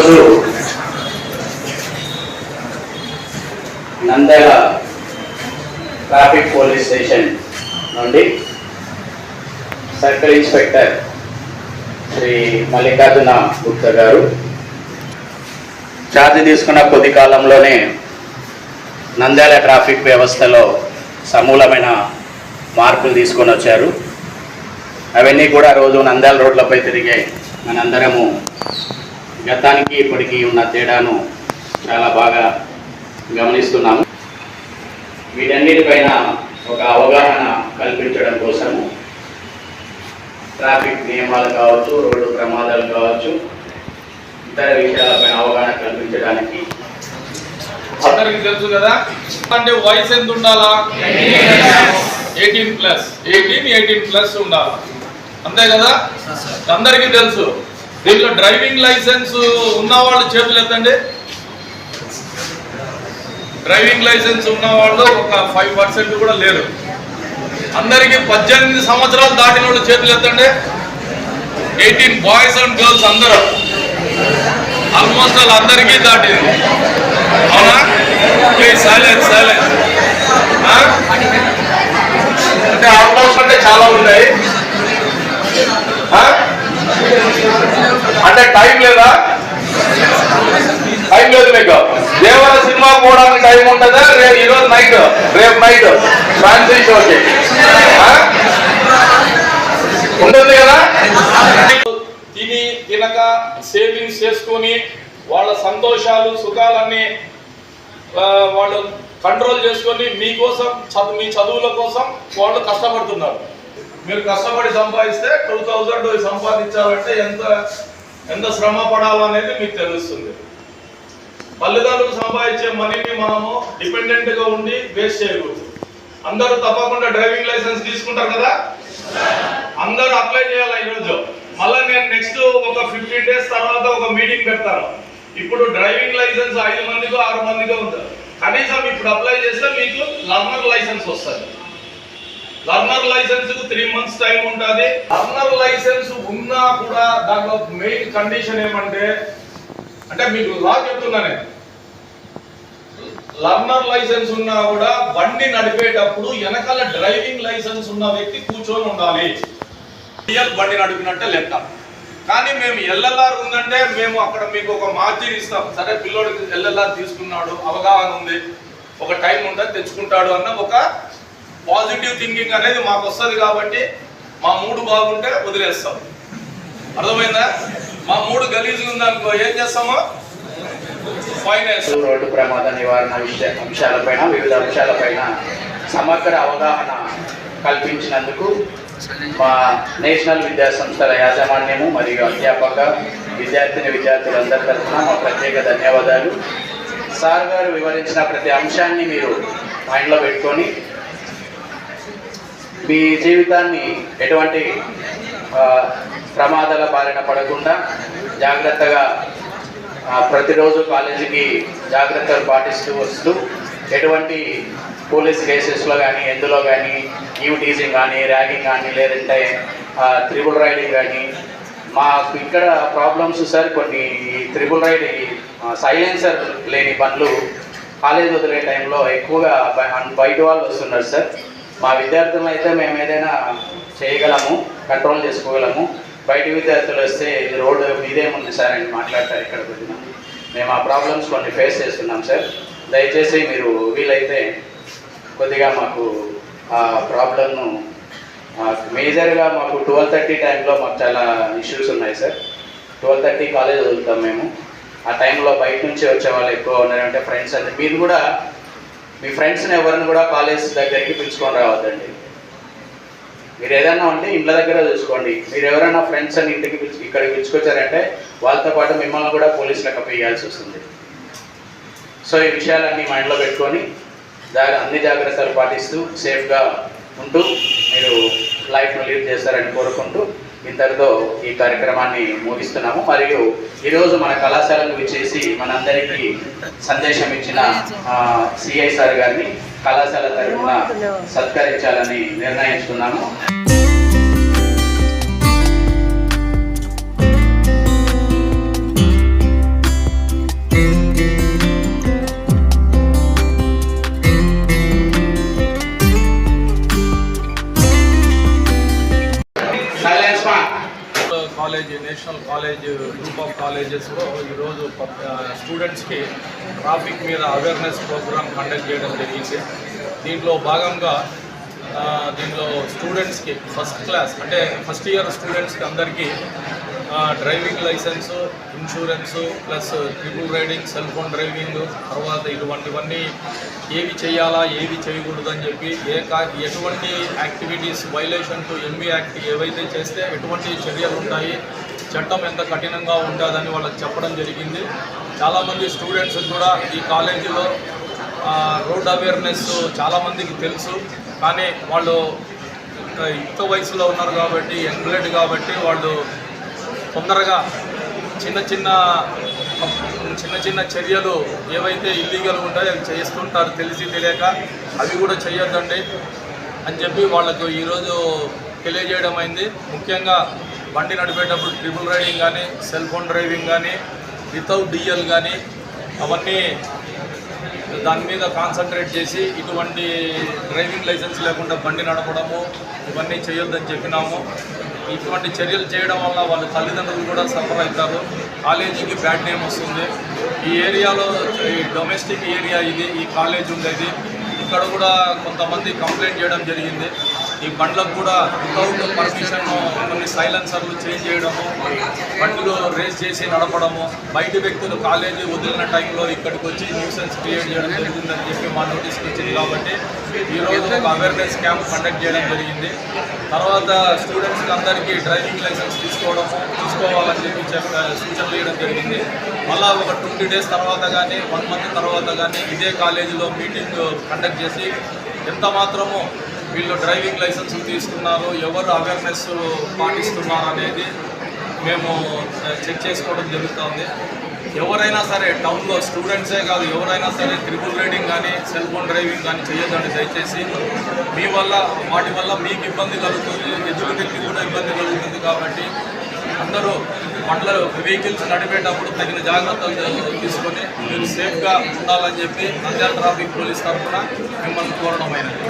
ఈరోజు Nandyal traffic police station నుండి circle inspector Shri Mallikarjuna Gupta గారు. ఛార్జ్ తీసుకున్న కొద్ది కాలంలోనే నంద్యాల ట్రాఫిక్ వ్యవస్థలో సమూలమైన మార్పులు తీసుకొని వచ్చారు. అవన్నీ కూడా రోజు నంద్యాల రోడ్లపై తిరిగే మనందరము గతానికి ఇప్పటికీ ఉన్న తేడాను చాలా బాగా గమనిస్తున్నాము. వీటన్నిటిపైన ఒక అవగాహన కల్పించడం కోసము ట్రాఫిక్ నియమాలు కావచ్చు రోడ్డు ప్రమాదాలు కావచ్చు ఇతర విషయాలపైన అవగాహన కల్పించడానికి అందరికి తెలుసు కదా? అంటే వయసు ఎంత ఉండాలా? Eighteen plus eighteen eighteen plus ఉండాలి? అంతే కదా? అందరికీ తెలుసు. దీంట్లో డ్రైవింగ్ లైసెన్స్ ఉన్న వాళ్ళు చేతులు ఎత్తండి. డ్రైవింగ్ లైసెన్స్ ఉన్న వాళ్ళు ఒక ఫైవ్ పర్సెంట్ కూడా లేరు. అందరికీ పద్దెనిమిది సంవత్సరాలు దాటిన వాళ్ళు చేతులు ఎత్తండి. ఎయిటీన్ బాయ్స్ అండ్ గర్ల్స్ అందరూ. ఆల్మోస్ట్ వాళ్ళందరికీ దాటింది. అవునా? ప్లీజ్ సైలెన్స్ సైలెన్స్ అంటే ఆల్మోస్ట్ అంటే చాలా ఉన్నాయి ఆ? అంటే టైం లేదా? టైం లేదు మీకు. దేవర సినిమా పోవడానికి టైం ఉంటుందా? రేపు ఈరోజు నైట్ రేపు నైట్ ఫ్యాన్సీ షోకి ఉంటుంది కదా? తిని తినక సేవింగ్స్ చేసుకొని వాళ్ళ సంతోషాలు సుఖాలన్నీ వాళ్ళు కంట్రోల్ చేసుకొని మీకోసం చదువు మీ చదువుల కోసం వాళ్ళు కష్టపడుతున్నారు. మీరు కష్టపడి సంపాదిస్తే టూ థౌజండ్ సంపాదించాలంటే ఎంత ఎంత శ్రమ పడాలనేది మీకు తెలుస్తుంది. తల్లిదండ్రులు సంపాదించే మనీని మనము డిపెండెంట్గా ఉండి వేస్ట్ చేయకూడదు. అందరూ తప్పకుండా డ్రైవింగ్ లైసెన్స్ తీసుకుంటారు కదా? అందరూ అప్లై చేయాలి ఈరోజు? మళ్ళీ నేను నెక్స్ట్ ఒక ఫిఫ్టీన్ డేస్ తర్వాత ఒక మీటింగ్ పెడతాను. ఇప్పుడు డ్రైవింగ్ లైసెన్స్ ఐదు మందికో ఆరు మందికో ఉంటుంది. కనీసం ఇప్పుడు అప్లై చేస్తే మీకు లర్నర్ లైసెన్స్ వస్తుంది. లర్నర్ లైసెన్స్కు త్రీ మంత్స్ టైం ఉంటుంది. లర్నర్ లైసెన్స్ ఉన్నా కూడా దాంట్లో మెయిన్ కండిషన్ ఏమంటే అంటే మీకు లా చెప్తున్నానే. లర్నర్ లైసెన్స్ ఉన్నా కూడా బండి నడిపేటప్పుడు వెనకాల డ్రైవింగ్ లైసెన్స్ ఉన్న వ్యక్తి కూర్చొని ఉండాలి. రియల్ బండి నడిపినట్టే లెక్క. కానీ మేము ఎల్ఎల్ఆర్ ఉందంటే మేము అక్కడ మీకు ఒక మార్జిన్ ఇస్తాం. సరే పిల్లోడికి ఎల్ఎల్ఆర్ తీసుకున్నాడు అవగాహన ఉంది. ఒక టైం ఉంటుంది తెచ్చుకుంటాడు అన్న ఒక పాజిటివ్ థింకింగ్ అనేది మాకు వస్తుంది కాబట్టి మా మూడు బాగుంటే వదిలేస్తాం. అర్థమైందా? మా మూడు గలీజు ఉందనుకో ఏం చేస్తామో? ఫైన్ రోడ్డు ప్రమాద నివారణ విషయ అంశాలపైన వివిధ అంశాలపైన సమగ్ర అవగాహన కల్పించినందుకు మా నేషనల్ విద్యా సంస్థల యాజమాన్యము మరియు అధ్యాపక విద్యార్థిని విద్యార్థులందరి తరఫున మా ప్రత్యేక ధన్యవాదాలు. సార్ గారు వివరించిన ప్రతి అంశాన్ని మీరు మైండ్లో పెట్టుకొని మీ జీవితాన్ని ఎటువంటి ప్రమాదాల బారిన పడకుండా జాగ్రత్తగా ప్రతిరోజు కాలేజీకి జాగ్రత్తలు పాటిస్తూ వస్తూ ఎటువంటి పోలీస్ కేసెస్లో కానీ ఎందులో కానీ యూ టీజింగ్ కానీ ర్యాగింగ్ కానీ లేదంటే త్రిబుల్ రైడింగ్ కానీ మాకు ఇక్కడ ప్రాబ్లమ్స్ సార్ కొన్ని త్రిబుల్ రైడ్ సైలెన్సర్ లేని బండ్లు కాలేజ్ వదిలే టైంలో ఎక్కువగా బయట వాళ్ళు వస్తున్నారు సార్. మా విద్యార్థులను అయితే మేము ఏదైనా చేయగలము కంట్రోల్ చేసుకోగలము. బయట విద్యార్థులు వస్తే ఇది రోడ్డు మీదేముంది సార్ అని మాట్లాడతారు ఇక్కడ కొద్దిగా మేము ఆ ప్రాబ్లమ్స్ కొన్ని ఫేస్ చేస్తున్నాం సార్. దయచేసి మీరు వీలైతే కొద్దిగా మాకు ఆ ప్రాబ్లమ్ను మేజర్గా మాకు ట్వెల్వ్ థర్టీ టైంలో మాకు చాలా ఇష్యూస్ ఉన్నాయి సార్. ట్వెల్వ్ థర్టీ కాలేజ్ వదులుతాం మేము. ఆ టైంలో బయట నుంచి వచ్చే వాళ్ళు ఎక్కువ ఉన్నారంటే ఫ్రెండ్స్ అంటే మీరు కూడా మీ ఫ్రెండ్స్ని ఎవరిని కూడా కాలేజ్ దగ్గరికి పిలుచుకొని రావద్దండి. మీరు ఏదైనా ఉంటే ఇంట్లో దగ్గర చూసుకోండి. మీరు ఎవరైనా ఫ్రెండ్స్ అని ఇంటికి పిలిచి ఇక్కడికి పిలుచుకొచ్చారంటే వాళ్ళతో పాటు మిమ్మల్ని కూడా పోలీసులకు అప్పయ్యాల్సి వస్తుంది. సో ఈ విషయాలన్నీ మైండ్లో పెట్టుకొని అన్ని జాగ్రత్తలు పాటిస్తూ సేఫ్గా ఉంటూ మీరు లైఫ్ను లీడ్ చేస్తారని కోరుకుంటూ ఇంతటితో ఈ కార్యక్రమాన్ని ముగిస్తున్నాము. మరియు ఈరోజు మన కళాశాలకు విచ్చేసి మనందరికీ సందేశం ఇచ్చిన సిఐ సార్ గారిని కళాశాల తరఫున సత్కరించాలని నిర్ణయించుకున్నాము కాలేజెస్లో ఈరోజు స్టూడెంట్స్కి ట్రాఫిక్ మీద అవేర్నెస్ ప్రోగ్రామ్ కండక్ట్ చేయడం జరిగింది. దీంట్లో భాగంగా దీనిలో స్టూడెంట్స్కి ఫస్ట్ క్లాస్ అంటే ఫస్ట్ ఇయర్ స్టూడెంట్స్కి అందరికీ driving licence insurance plus triple riding cell phone driving తర్వాత ఇటువంటివన్నీ ఏవి చేయాలా ఏవి చేయకూడదని చెప్పి ఏ కా ఎటువంటి activities violation to MV act ఏవైతే చేస్తే ఎటువంటి చర్యలు ఉంటాయి చట్టం ఎంత కఠినంగా ఉంటుందని వాళ్ళకి చెప్పడం జరిగింది. చాలామంది స్టూడెంట్స్ కూడా ఈ కాలేజీలో రోడ్ అవేర్నెస్ చాలామందికి తెలుసు. కానీ వాళ్ళు యుక్త వయసులో ఉన్నారు కాబట్టి యంగ్ కాబట్టి వాళ్ళు తొందరగా చిన్న చిన్న చిన్న చిన్న చర్యలు ఏవైతే ఇల్లీగల్ ఉంటాయో అవి చేస్తుంటారు తెలిసి తెలియక అవి కూడా చేయొద్దండి అని చెప్పి వాళ్ళకు ఈరోజు తెలియజేయడం అయింది. ముఖ్యంగా బండి నడిపేటప్పుడు ట్రిపుల్ రైడింగ్ కానీ సెల్ ఫోన్ డ్రైవింగ్ కానీ వితౌట్ డిఎల్ కానీ అవన్నీ దాని మీద కాన్సన్ట్రేట్ చేసి ఇటువంటి డ్రైవింగ్ లైసెన్స్ లేకుండా బండి నడపడము ఇవన్నీ చేయొద్దని చెప్పినాము. ఇటువంటి చర్యలు చేయడం వల్ల వాళ్ళ తల్లిదండ్రులు కూడా సఫర్ అవుతారు. కాలేజీకి బ్యాడ్ నేమ్ వస్తుంది. ఈ ఏరియాలో ఈ డొమెస్టిక్ ఏరియా ఇది ఈ కాలేజ్ ఉండేది. ఇక్కడ కూడా కొంతమంది కంప్లైంట్ చేయడం జరిగింది. ఈ బండ్లకు కూడా వితౌట్ పర్మిషన్ సైలెన్సర్లు చేంజ్ చేయడము బండ్లు రేస్ చేసి నడపడము బయట వ్యక్తులు కాలేజీ వదిలిన టైంలో ఇక్కడికి వచ్చి న్యూసెన్స్ క్రియేట్ చేయడం జరిగిందని చెప్పి మా నోటీస్కి వచ్చింది కాబట్టి ఈరోజు ఒక అవేర్నెస్ క్యాంప్ కండక్ట్ చేయడం జరిగింది. తర్వాత స్టూడెంట్స్కి అందరికీ డ్రైవింగ్ లైసెన్స్ తీసుకోవడము తీసుకోవాలని చెప్పి చెప్ప సూచనలు చేయడం జరిగింది. మళ్ళా ఒక ట్వంటీ డేస్ తర్వాత కానీ వన్ మంత్ తర్వాత కానీ ఇదే కాలేజీలో మీటింగ్ కండక్ట్ చేసి ఎంత మాత్రము వీళ్ళు డ్రైవింగ్ లైసెన్స్ తీసుకున్నారు ఎవరు అవేర్నెస్ పాటిస్తున్నారు అనేది మేము చెక్ చేసుకోవడం జరుగుతుంది. ఎవరైనా సరే టౌన్లో స్టూడెంట్సే కాదు ఎవరైనా సరే త్రిపుల్ రైడింగ్ కానీ సెల్ ఫోన్ డ్రైవింగ్ కానీ చేయొద్దండి దయచేసి. మీ వల్ల వాటి వల్ల మీకు ఇబ్బంది కలుగుతుంది ఎదురు కూడా ఇబ్బంది కలుగుతుంది కాబట్టి అందరూ బండ్ల వెహికల్స్ నడిపేటప్పుడు తగిన జాగ్రత్తలు తీసుకొని మీరు సేఫ్గా ఉండాలని చెప్పి నంద్యాల ట్రాఫిక్ పోలీస్ తరఫున మిమ్మల్ని కోరడం అయినది